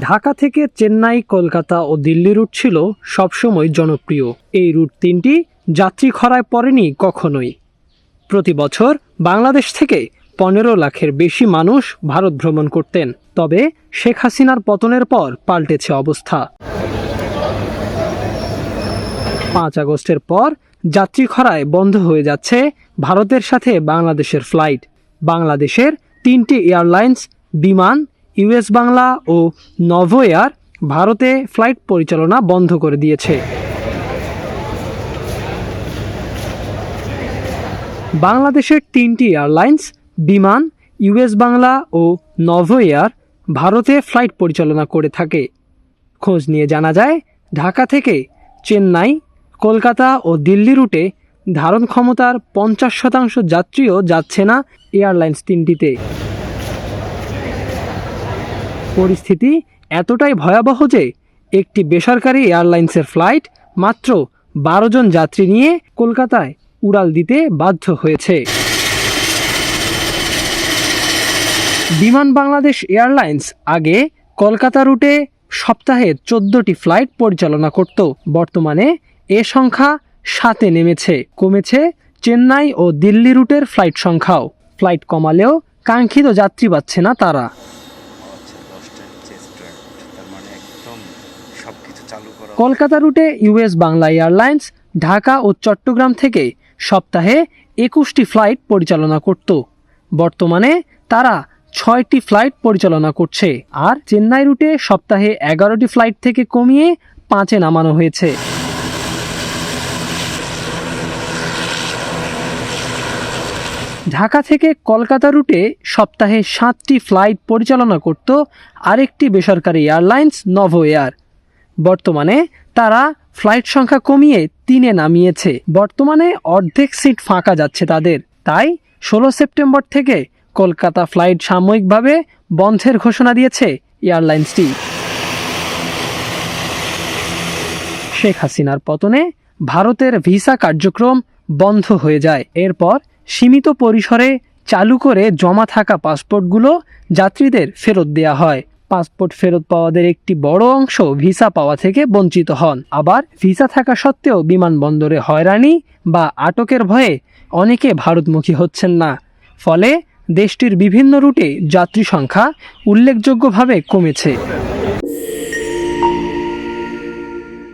ঢাকা থেকে চেন্নাই, কলকাতা ও দিল্লি রুট ছিল সবসময় জনপ্রিয়। এই রুট তিনটি যাত্রী খরায় পড়েনি কখনোই। প্রতি বছর বাংলাদেশ থেকে পনেরো লাখের বেশি মানুষ ভারত ভ্রমণ করতেন, তবে শেখ হাসিনার পতনের পর পাল্টেছে অবস্থা। পাঁচ আগস্টের পর যাত্রী খরায় বন্ধ হয়ে যাচ্ছে ভারতের সাথে বাংলাদেশের ফ্লাইট। বাংলাদেশের তিনটি এয়ারলাইন্স, বিমান ইউএস বাংলা ও নভো এয়ার ভারতে ফ্লাইট পরিচালনা বন্ধ করে দিয়েছে। বাংলাদেশের তিনটি এয়ারলাইন্স, বিমান, ইউএস বাংলা ও নভো এয়ার ভারতে ফ্লাইট পরিচালনা করে থাকে। খোঁজ নিয়ে জানা যায়, ঢাকা থেকে চেন্নাই, কলকাতা ও দিল্লি রুটে ধারণ ক্ষমতার পঞ্চাশ শতাংশ যাত্রীও যাচ্ছে না এয়ারলাইন্স তিনটিতে। পরিস্থিতি এতটাই ভয়াবহ যে একটি বেসরকারি এয়ারলাইন্সের ফ্লাইট মাত্র বারো জন যাত্রী নিয়ে কলকাতায় উড়াল দিতে বাধ্য হয়েছে। বিমান বাংলাদেশ এয়ারলাইন্স আগে কলকাতা রুটে সপ্তাহে চোদ্দটি ফ্লাইট পরিচালনা করত। বর্তমানে এ সংখ্যা সাতে নেমেছে, কমেছে চেন্নাই ও দিল্লি রুটের ফ্লাইট সংখ্যাও। ফ্লাইট কমালেও কাঙ্ক্ষিত যাত্রী পাচ্ছে না তারা আচ্ছা দশটার চেস্ট তার মানে একদম সব কিছু চালু করা কলকাতা রুটে ইউএস বাংলা এয়ারলাইন্স, ঢাকা ও চট্টগ্রাম থেকে সপ্তাহে একুশটি ফ্লাইট পরিচালনা করত। বর্তমানে তারা ছয়টি ফ্লাইট পরিচালনা করছে আর চেন্নাই রুটে সপ্তাহে এগারোটি ফ্লাইট থেকে কমিয়ে পাঁচে নামানো হয়েছে। ঢাকা থেকে কলকাতা রুটে সপ্তাহে সাতটি ফ্লাইট পরিচালনা করত আরেকটি বেসরকারি এয়ারলাইন্স, নভো এয়ার। বর্তমানে তারা ফ্লাইট সংখ্যা কমিয়ে তিনে নামিয়েছে। বর্তমানে অর্ধেক সিট ফাঁকা যাচ্ছে তাদের। তাই ষোলো সেপ্টেম্বর থেকে কলকাতা ফ্লাইট সাময়িকভাবে বন্ধের ঘোষণা দিয়েছে এয়ারলাইন্সটি শেখ হাসিনার পতনে ভারতের ভিসা কার্যক্রম বন্ধ হয়ে যায়। এরপর সীমিত পরিসরে চালু করে জমা থাকা পাসপোর্টগুলো যাত্রীদের ফেরত দেওয়া হয়। পাসপোর্ট ফেরত পাওয়াদের একটি বড় অংশ ভিসা পাওয়া থেকে বঞ্চিত হন। আবার ভিসা থাকা সত্ত্বেও বিমানবন্দরে হয়রানি বা আটকের ভয়ে অনেকে ভারতমুখী হচ্ছেন না। ফলে দেশটির বিভিন্ন রুটে যাত্রী সংখ্যা উল্লেখযোগ্যভাবে কমেছে।